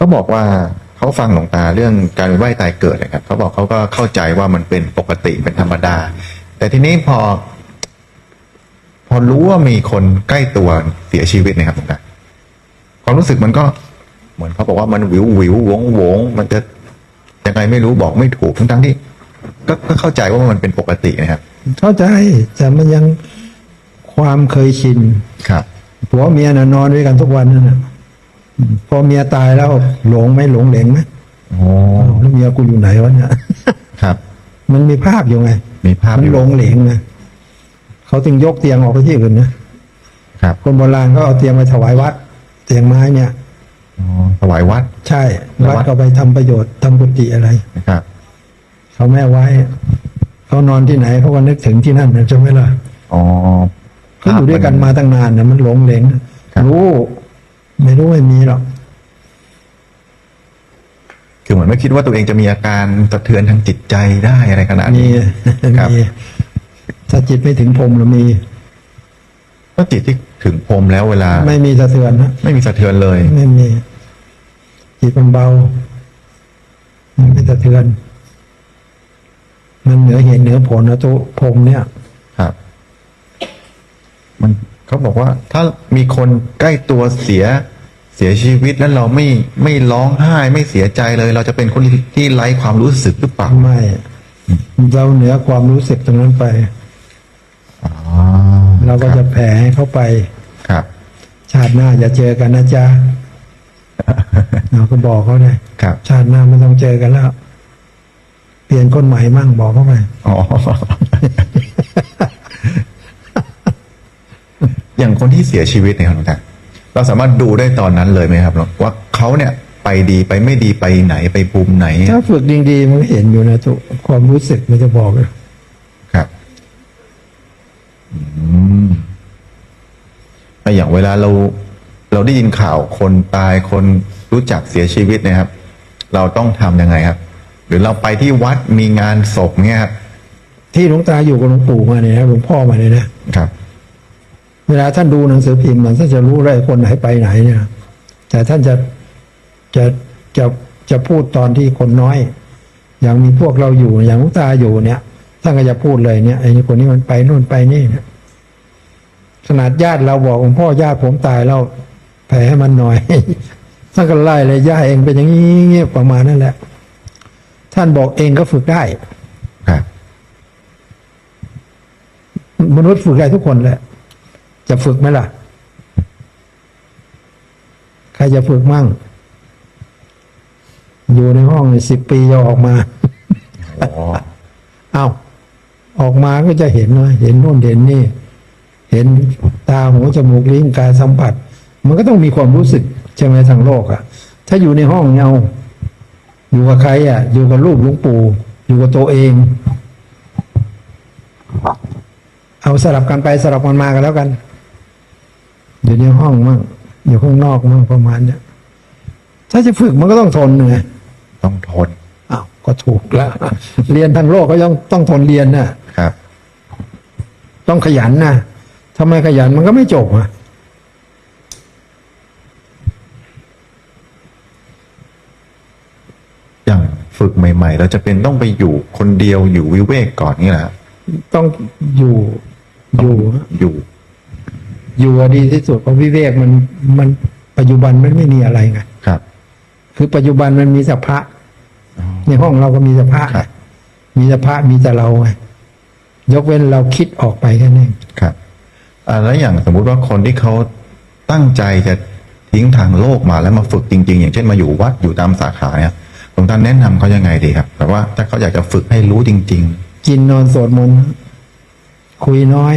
เขาบอกว่าเขาฟังหลวงตาเรื่องการเวียนว่ายตายเกิดนะครับเขาบอกเขาก็เข้าใจว่ามันเป็นปกติเป็นธรรมดา แต่ทีนี้พอ พอรู้ว่ามีคนใกล้ตัวเสียชีวิตนะครับหลวงตาความรู้สึกมันก็เหมือนเขาบอกว่ามันวิววิววงวงมันจะยังไงไม่รู้บอกไม่ถูกทั้งทั้งๆที่ก็ก็เข้าใจว่ามันเป็นปกตินะครับ เข้าใจแต่มันยังความเคยชินครับผัวเมียน่ะนอนด้วยกันทุกวันนั่นน่ะ พอเมียตายแล้วหลงไหมหลงเหลงไหมโอ้อ้าวแล้วเมียกูอยู่ไหนวะเนี่ยครับ มันมีภาพอยู่ไง มีภาพมันอยู่หลงเหลงไงเขาจึงยกเตียงออกไปที่อื่นนะครับ คนโบราณก็เอาเตียงไปถวายวัด เตียงไม้เนี่ยอ๋อถวายวัด ใช่แล้ววัวัดดก็ไปทำประโยชน์ทำกุฏิอะไรนะครับเขาแม่ไว้เขานอนที่ไหนเขาก็นึกถึงที่นั่นนะใช่ไหมล่ะอ๋อเขาอยู่ด้วยกันมาตั้งนานนะมันหลงเหลงครับรู้ ไม่รู้ไม่มีหรอกคือเหมือนไม่คิดว่าตัวเองจะมีอาการสะเทือนทางจิตใจได้อะไรขนาดมีนี้ครับ มีถ้าจิตไม่ถึงพรหมหรือมีก็จิตที่ถึงพรหมแล้วเวลา ไม่มีสะเทือนนะไม่มีสะเทือนเลย ไม่มี จิตมันเบามันไม่สะเทือน มันเหนือเหตุเหนือผลนะตัวพรหมเนี่ย ครับ มันเขาบอกว่า ถ้ามีคนใกล้ตัวเสีย เสียชีวิตแล้วเราไม่ไม่ร้องไห้ไม่เสียใจเลย เราจะเป็นคนที่ที่ไร้ความรู้สึกหรือเปล่าไม่ เราเหนือความรู้สึกตรงนั้นไปอ๋อเราก็จะแผ่ให้เขาไปครับ ชาติหน้าอย่าเจอกันนะจ๊ะเราก็บอกเขาเลยครับ ชาติหน้าไม่ต้องเจอกันแล้ว เปลี่ยนคนใหม่มั่งบอกเขาไปอ๋ออย่างคนที่เสียชีวิตเนี่ยครับหลวงตา เราสามารถดูได้ตอนนั้นเลยไหมครับหลวงว่าเขาเนี่ยไปดีไปไม่ดีไปไหนไปภูมิไหน ถ้าฝึกดีๆมันก็เห็นอยู่นะทุกความรู้สึกมันจะบอกเลยครับอืมแล้วอย่างเวลาเรา เราได้ยินข่าวคนตายคนรู้จักเสียชีวิตเนะครับ เราต้องทำยังไงครับ หรือเราไปที่วัดมีงานศพเนี่ยครับที่หลวงตาอยู่กับหลวงปู่มาเนี่ยนะหลวงพ่อมาเนี่ยนะครับ เวลาท่านดูหนังสือพิมพ์มันท่านจะรู้เลยคนไหนไปไหนเนี่ย แต่ท่านจะจะจะจะพูดตอนที่คนน้อย อย่างมีพวกเราอยู่อย่างหลวงตาอยู่เนี่ยท่านก็จะพูดเลยเนี่ยไอ้นี่คนนี้มันไปนู่นไปนี่เนี่ยขนาดญาติเราบอกหลวงพ่อญาติผมตายแล้วแผ่ให้มันหน่อยท่านก็ไล่เลยญาติเองเป็นอย่างนี้เงี้ยประมาณนั่นแหละ ท่านบอกเองก็ฝึกได้ครับมนุษย์ฝึกได้ทุกคนแหละ จะฝึกไหมล่ะ ใครจะฝึกมั่ง อยู่ในห้องสิบปีจะออกมาอ๋อเอาออกมาก็จะเห็นว่าเห็นโน่นเห็นนี่ เห็นตาหูจมูกลิ้นกายสัมผัส มันก็ต้องมีความรู้สึกใช่ไหมทางโลกอะ่ะ ถ้าอยู่ในห้องเนี่ยเอาอยู่กับใครอะ่ะ อยู่กับลูกหลวงปู่ อยู่กับตัวเอง เอาสลับกันไปสลับกันมากันแล้วกัน อยู่ในห้องมั่งอยู่ข้างนอกมั่งประมาณเนี้ยถ้าจะฝึกมันก็ต้องทนไงต้องทนอ้าวก็ถูกแล้ว เรียนทางโลกก็ต้องต้องทนเรียนน่ะครับ ต้องขยันนะทำไมขยันมันก็ไม่จบอะอย่างฝึกใหม่ ๆ เราจะเป็นต้องไปอยู่คนเดียวอยู่วิเวกก่อนนี่แหละต้องอยู่อยู่อยู่ อยู่อะดีที่สุดเพราะวิเวกมันมันปัจจุบันมันไม่มีอะไรไงครับ คือปัจจุบันมันมีแต่พระอ๋อในห้องเราก็มีแต่พระครับมีแต่พระมีแต่เราไงยกเว้นเราคิดออกไปแค่นั้นเองครับอ่าแล้วอย่างสมมุติว่าคนที่เขาตั้งใจจะทิ้งทางโลกมาแล้วมาฝึกจริง ๆ อย่างเช่นมาอยู่วัดอยู่ตามสาขาเนี่ยหลวงตาแนะนำเขายังไงดีครับแบบว่าถ้าเขาอยากจะฝึกให้รู้จริงกินนอนสวดมนต์คุยน้อย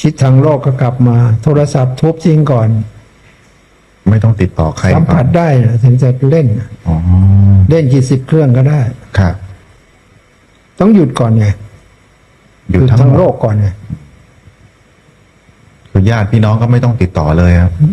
คิดทางโลกก็กลับมา โทรศัพท์ทุบทิ้งก่อนๆไม่ต้องติดต่อใครสัมผัสได้นะถึงจะเล่นอ๋อเล่นกี่สิบเครื่องก็ได้ ครับ ต้องหยุดก่อนไงหยุดหยุดทั้ทั้งงโลโลกกก่อนไงคือญาติพี่น้องก็ไม่ต้องติดต่อเลยครับอื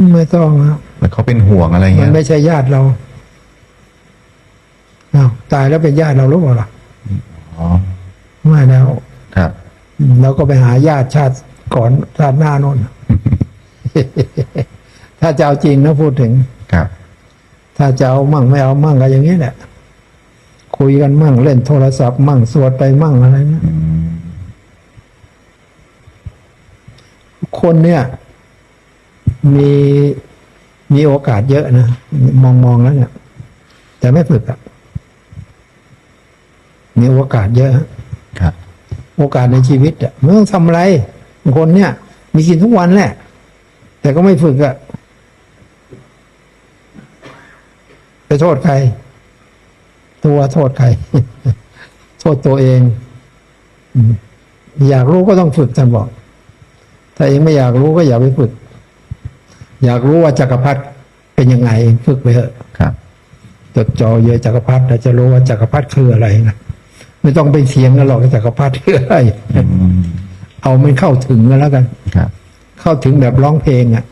มไม่ต้องนะแล้วเขาเป็นห่วงอะไรมัเงี้นยไม่ใช่ญาติเราอ้าวตายแล้วเป็นญาติเราหรือเปล่าล่ะอ๋อไม่แล้วครับ เราก็ไปหาญาติชาติก่อนชาติหน้าโน่น ถ้าจะเอาจริงนะพูดถึงครับ ถ้าจะเอามั่งไม่เอามั่งก็อย่างนี้แหละ คุยกันมั่งเล่นโทรศัพท์ มั่งสวดไปมั่งอะไรเนี่ยอืมคนเนี่ย มีมีโอกาสเยอะนะมองมองแล้วเนี่ย แต่ไม่ฝึกอะมีโอกาสเยอะฮะครับ โอกาสในชีวิตอะไม่ต้องทำอะไรบางคนเนี่ย มีกินทุกวันแหละ แต่ก็ไม่ฝึกอะไปโทษใคร ตัวโทษใคร โทษตัวเองอืมอยากรู้ก็ต้องฝึกท่านบอก ถ้าเองไม่อยากรู้ก็อย่าไปฝึก อยากรู้ว่าจักรพรรดิเป็นยังไง ฝึกไปเถอะครับจดจ่อเยอะจักรพรรดิแล้วจะรู้ว่าจักรพรรดิคืออะไรนะ ไม่ต้องไปเถียงกันหรอกว่าจักรพรรดิคืออะไรอืมเอามันเข้าถึงกันแล้วกันครับ เข้าถึงแบบร้องเพลงอะ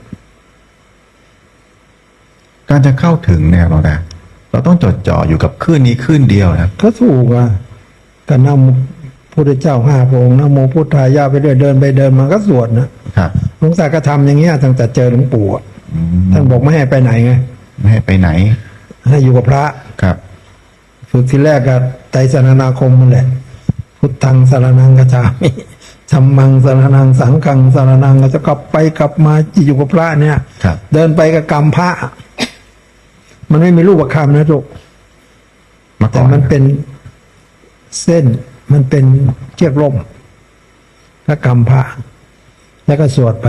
การจะเข้าถึงเนี่ยหลวงตาเราต้องจดจ่ออยู่กับคลื่นนี้คลื่นเดียวนะครับก็ถูกอะก็นำพุทธเจ้าห้าพระองค์นะโมพุทธายะไปเรื่อยเดินไปเดินมาก็สวดนะครับหลวงตาก็ทำอย่างเงี้ยตั้งแต่เจอหลวงปู่อะอืมท่านบอกไม่ให้ไปไหนไงไม่ให้ไปไหน ให้อยู่กับพระครับฝึกทีแรกก็ ไตรสรณาคมนั่นแหละ พุทธังสารนังกจามิธรรมังสารนังสังฆังสารนังก็จะกลับไปกลับมาอยู่กับพระเนี่ยครับเดินไปกับกรรมพระ มันไม่มีรูปคำนะทุกเมื่อก่แต่อนมันเป็นเส้นมันเป็นเชือกล่มและกรรมพระ แล้วก็สวดไป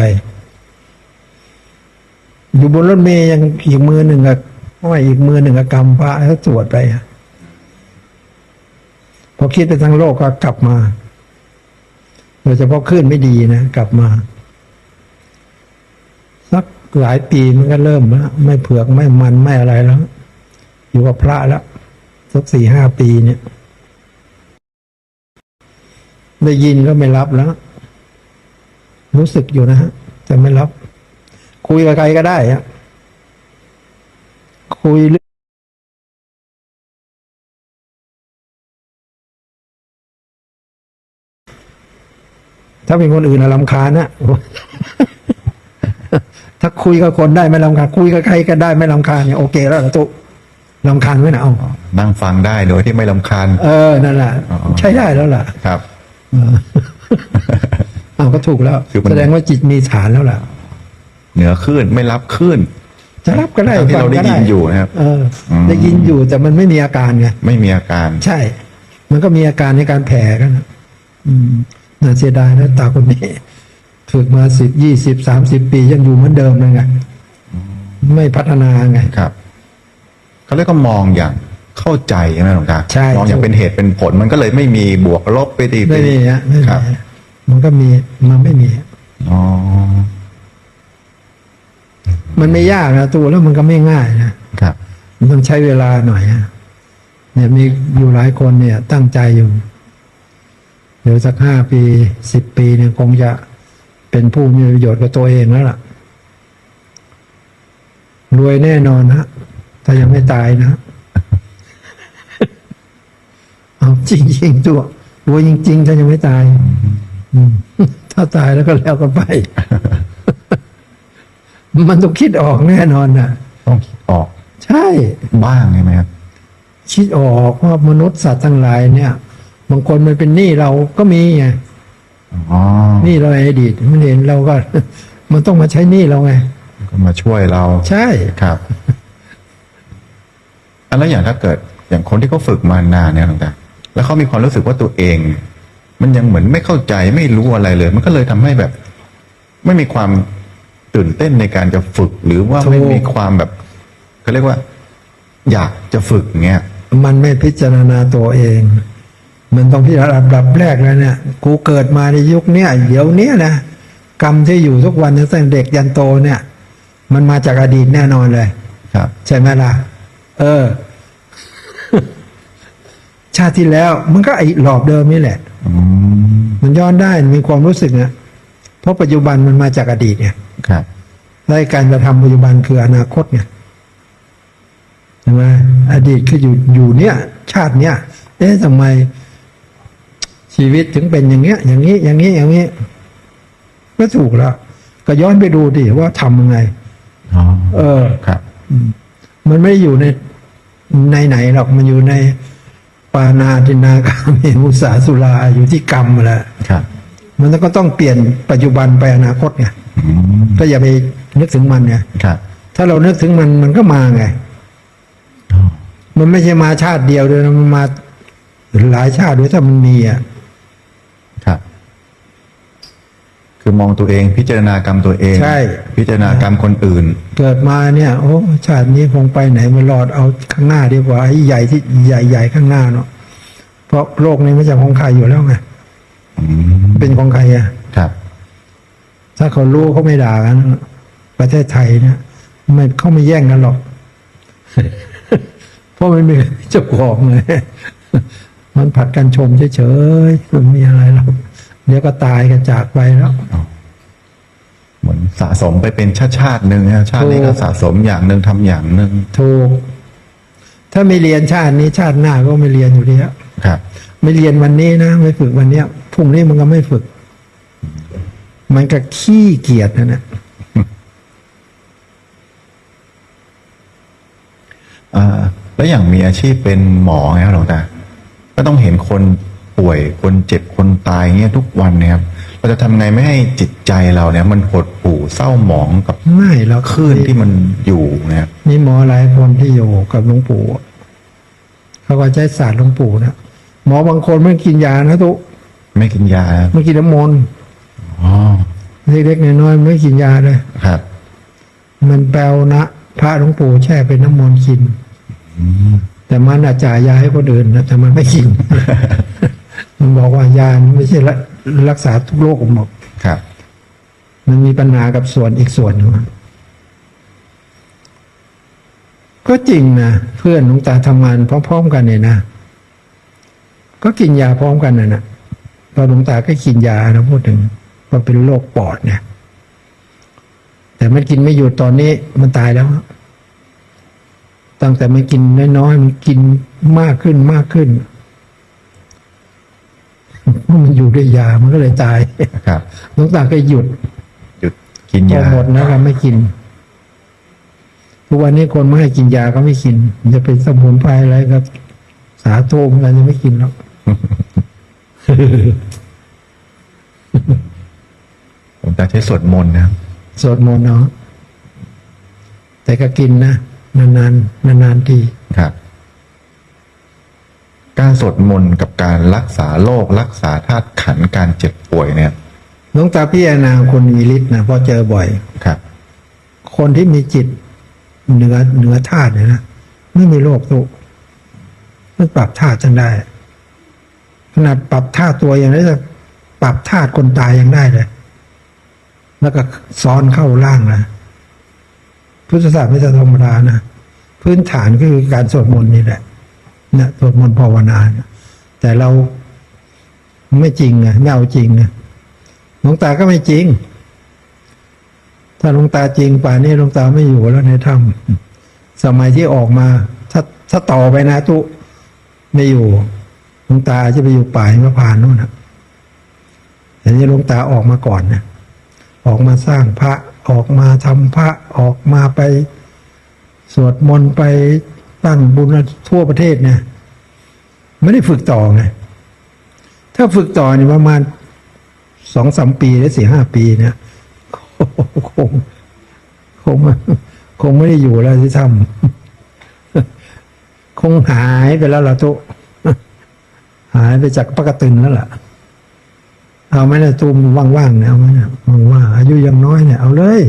อยู่บนรถเมย์ยังอีกมือหนึ่งกับว่าอีกมือหนึ่งกับกรรมพระแล้วสวดไป พอคิดไปทางโลกก็กลับมาโดยเฉพาะคลื่นไม่ดีนะกลับมา สักหลายปีมันก็เริ่มแล้วไม่เผือกไม่มันไม่อะไรแล้ว อยู่กับพระแล้วสักสี่ห้าปีเนี่ย ได้ยินก็ไม่รับแล้ว รู้สึกอยู่นะฮะแต่ไม่รับ คุยกับใครก็ได้ฮะคุย ถ้าเป็นคนอื่นอะลำคาญนะถ้าคุยกับคนได้ไม่ลำคาญคุยกับใครก็ได้ไม่ลำคาญเนี่ยโอเคแล้วนะตุ๊ลำคาญไว้นะเอานั่งฟังได้โดยที่ไม่ลำคาญ เออนั่นแหละอ๋อใช้ได้แล้วล่ะ ครับเออเอาก็ถูกแล้วคือมันแสดงว่าจิตมีฐานแล้วล่ะ เหนือคลื่นไม่รับคลื่นจะรับก็ได้ทั้งที่ฟังเราได้ก็ยินอยู่นะครับเอออมได้ยินอยู่แต่มันไม่มีอาการไงไม่มีอาการ ใช่ มันก็มีอาการในการแผ่กันนะอืม น่าเสียดายนะตาคนนี้ ฝึกมาสิบยี่สิบสามสิบปียังอยู่เหมือนเดิมเลยไงไม่พัฒนาไงครับเขาเรียกก็มองอย่างเข้าใจใช่ไหมหลวงตาใช่มองอย่างเป็นเหตุเป็นผลมันก็เลยไม่มีบวกลบไปตีไม่มีฮะไม่คมีรับมันก็มีมันไม่มีอ๋อมันไม่ยากนะตัวแล้วมันก็ไม่ง่ายนะครับ มันต้องใช้เวลาหน่อยอะเนี่ยมีอยู่หลายคนเนี่ย ตั้งใจอยู่ เดี๋ยวสักห้าปีสิบปีเนี่ยคงจะเป็นผู้มีประโยชน์กับตัวเองแล้วล่ะ รวยแน่นอนนะถ้ายังไม่ตายนะ เอาจริงๆตัวรวยจริง ๆ ถ้ายังไม่ตายอืมถ้าตายแล้วก็แล้วกันไป มันต้องคิดออกแน่นอนนะต้องคิดออก ใช่ บ้างใช่ไหมครับ คิดออกว่ามนุษย์สัตว์ทั้งหลายเนี่ย บางคนมันเป็นหนี้เราก็มีไงอ๋อหนี้เราในอดีตมันเห็นเราก็ มันต้องมาใช้หนี้เราไงก็มาช่วยเราใช่ครับอันแล้วอย่างถ้าเกิด อย่างคนที่เขาฝึกมานานเนี่ยหลวงตาแล้วเขามีความรู้สึกว่าตัวเอง มันยังเหมือนไม่เข้าใจไม่รู้อะไรเลย มันก็เลยทำให้แบบ ไม่มีความตื่นเต้นในการจะฝึก หรือว่าไม่มีความแบบเขาเรียกว่า อยากจะฝึกเงี้ยมันไม่พิจารณาตัวเอง มันต้องพิจารณาดับแรกแล้วเนี่ย กูเกิดมาในยุคเนี้ยเดี๋ยวเนี้ยนะกรรมที่อยู่ทุกวันตั้งแต่เด็กยันโตเนี่ย มันมาจากอดีตแน่นอนเลย ครับ ใช่ไหมล่ะ เออ ชาติที่แล้ว มันก็ไอ้หลอบเดิมนี่แหละอืมมันย้อนได้มีความรู้สึกนะเพราะปัจจุบันมันมาจากอดีตไงครับและไอ้การกระทำปัจจุบันคืออนาคตไงใช่ไหมอดีตคืออยู่อยู่เนี่ย ชาติเนี้ยเอ๊ะทำไม ชีวิตถึงเป็นอย่างเงี้ย อย่างนี้ อย่างนี้ อย่างนี้ก็ถูกแล้วก็ย้อนไปดูดิว่าทำยังไงอ๋อเออครับมมันไม่ได้อยู่ในในไหนหรอกมันอยู่ในปานาตินากาเมมุสาสุราอยู่ที่กรรมแหละครับมันก็ต้องเปลี่ยนปัจจุบันไปอนาคตไงอืมก็อย่าไปนึกถึงมันไงครับถ้าเรานึกถึงมันมันก็มาไงอ๋อมันไม่ใช่มาชาติเดียวด้วยนะมันมาหลายชาติด้วยถ้ามันมีอะ ครับ คือมองตัวเองพิจารณากรรมตัวเอง ใช่ พิจารณากรรมคนอื่น เกิดมาเนี่ยโอ้ชาตินี้คงไปไหนไม่รอดเอาข้างหน้าดีกว่าไอ้ใหญ่ที่ใหญ่ๆข้างหน้าเนาะเพราะโลกนี้ไม่ใช่ของใครอยู่แล้วไงอืมเป็นของใครอะครับ ถ้าเขารู้เขาไม่ด่ากันประเทศไทยเนี่ยไม่เขาไม่แย่งกันหรอกเพราะมันมีเจ้าของเลยมันผัดกันชมเฉยๆมันมีอะไรหรอก เดี๋ยวก็ตายกันจากไปแล้วเหมือนสะสมไปเป็นชาติชาติหนึ่งนะชาตินี้ก็ถูกสะสมอย่างหนึ่งทำอย่างหนึ่งถูก ถ้าไม่เรียนชาตินี้ชาติหน้าก็ไม่เรียนอยู่ดีอะครับ ไม่เรียนวันนี้นะไม่ฝึกวันเนี้ยพรุ่งนี้มันก็ไม่ฝึก มันก็ขี้เกียจนะนะอ่าแล้วอย่างมีอาชีพเป็นหมอไงครับหลวงตาก็ต้องเห็นคน ป่วยคนเจ็บคนตายเงี้ยทุกวันเนะครับเราจะทำไงไม่ให้จิตใจเราเนี่ย มันหดหู่เศร้าหมองกับไม่เราคลื่นที่มันอยู่นะครับมีหมอหลายคนที่อยู่กับหลวงปู่อะเขาก็ใช้ศาสตร์หลวงปู่นะหมอบางคนไม่กินยานะทุกไม่กินยาไม่กินน้ำมนต์อ๋อเล็กๆน้อยๆไม่กินยาเลยครับ มันแปลวนะ พระหลวงปู่แช่เป็นน้ำมนต์กินแต่มันอาจจ่ายยาให้คนอื่นนะแต่มันไม่กิน มันบอกว่ายาไม่ใช่รักรักษาทุกโรคหมดครับ มันมีปัญหากับส่วนอีกส่วนหนึ่งก็จริงนะเพื่อนหลวงตาทำงานพร้อมๆกันเนี่ยนะก็กินยาพร้อมกันนะนะตอนหลวงตาก็กินยานะพูดถึงว่าเป็นโรคปอดเนี่ยแต่มันกินไม่หยุดตอนนี้มันตายแล้ว ตั้งแต่มันกินน้อยๆมันกินมากขึ้นมากขึ้น มันอยู่ด้วยยามันก็เลยตายครับหลวงตาก็หยุด หยุดกินพอยาหมดนะก็ไม่กินทุกวันนี้คนไม่ให้กินยาก็ไม่กิน จะเป็นสมุนไพรอะไรก็สาโทมกันจะไม่กินหรอกหลวงตาใช้สวดมนต์นะครับสวดมนต์เนาะแต่ก็กินนะนานๆนานๆทีครับ การสวดมนต์กับการรักษาโรครักษาธาตุขันธ์การเจ็บป่วยเนี่ยหลวงตาพิจารณาคนมีฤทธิ์นะเพอเจอบ่อย ครับ คนที่มีจิตเหนือเหนือธาตุเนี่ยนะไม่มีโรคตุมันปรับธาตุจังได้ ขนาดปรับธาตุตัวอย่างนี้จะปรับธาตุคนตายยังได้เลย แล้วก็ซ้อนเข้าร่างนะพุทธศาสตร์ไม่ใช่ธรรมดานะพื้นฐานก็คือการสวดมนต์นี่แหละ เนี่ยสวดมนต์ภาวนาเนี่ยแต่เราไม่จริงไงไม่เอาจริงไงหลวงตาก็ไม่จริง ถ้าหลวงตาจริงป่านนี้หลวงตาไม่อยู่แล้วในถ้ำสมัยที่ออกมา ถ้าถ้าต่อไปนะตุไม่อยู่หลวงตาจะไปอยู่ป่ายมะพร้านนู่นนะแต่นี้หลวงตาออกมาก่อนนะออกมาสร้างพระออกมาทำพระออกมาไป สวดมนต์ไป ตั้งบุญทั่วประเทศเนี่ยไม่ได้ฝึกต่อไงถ้าฝึกต่อนี่ประมาณสองสามปีหรือสี่ห้าปีเนี่ยคงคงคงไม่ได้อยู่แล้วที่ทำคงหายไปแล้วล่ะตุหายไปจากปกตินแล้วล่ะ เอาไหมนะตูมว่างๆเนี่ยเอาไหมนะว่างๆอายุยังน้อยเนี่ยเอาเลย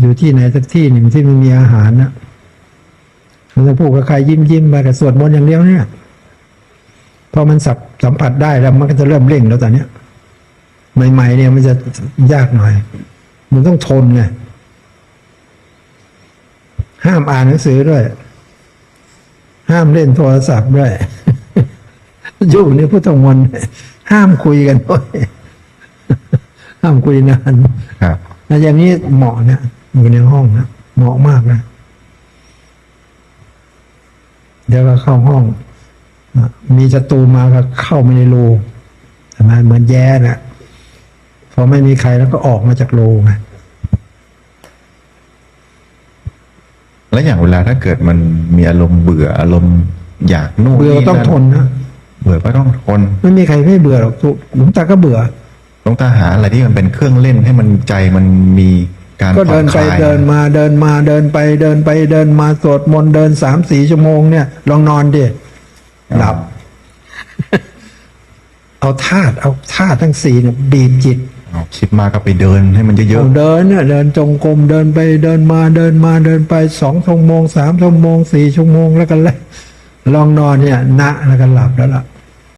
อยู่ที่ไหนสักที่หนึ่งที่ไม่มีอาหารนะ จะพูดกับใครยิ้มยิ้มๆไปกับสวดมนต์อย่างเดียวเนี่ยพอมันสับสัมผัสได้แล้วมันก็จะเริ่มเร่งแล้วตอนเนี้ยใหม่ ๆ เนี่ยมันจะยากหน่อย มันต้องทนไงห้ามอ่านหนังสือด้วย ห้ามเล่นโทรศัพท์ด้วยอยู่ในพุทธมนต์ห้ามคุยกันด้วยห้ามคุยนานครับแล้วอย่างนี้เหมาะนะอยู่ในห้องนะเหมาะมากนะ เดี๋ยวก็เข้าห้องอะมีศัตรูมาก็เข้าไม่ในรูทำไมเหมือนแย่นะพอไม่มีใครแล้วก็ออกมาจากรูไงแล้วอย่างเวลาถ้าเกิดมันมีอารมณ์เบื่ออารมณ์อยากนู่นเบื่อก็ต้องทนนะเบื่อก็ต้องทน ไม่มีใครไม่เบื่อหรอกทุกหลวงตาก็เบื่อหลวงตาหาอะไรที่มันเป็นเครื่องเล่นให้มันใจมันมี การก็เดินผ่อไปคลายเดินมาเดินมาเดินไปเดินไปเดินมาสวดมนต์เดินสามสี่ชั่วโมงเนี่ย ลองนอนดิหลับ เอาธาตุเอาธาตุทั้งสี่เนี่ยบีบจิตเอาคิดมากก็ไปเดินให้มันเยอะเอาเดินเนี่ยเดินจงกรมเดินไปเดินมาเดินมาเดินไปสองชั่วโมงสามชั่วโมงสี่ชั่วโมงแล้วกันเลยลองนอนเนี่ยนะแล้วก็หลับแล้วล่ะ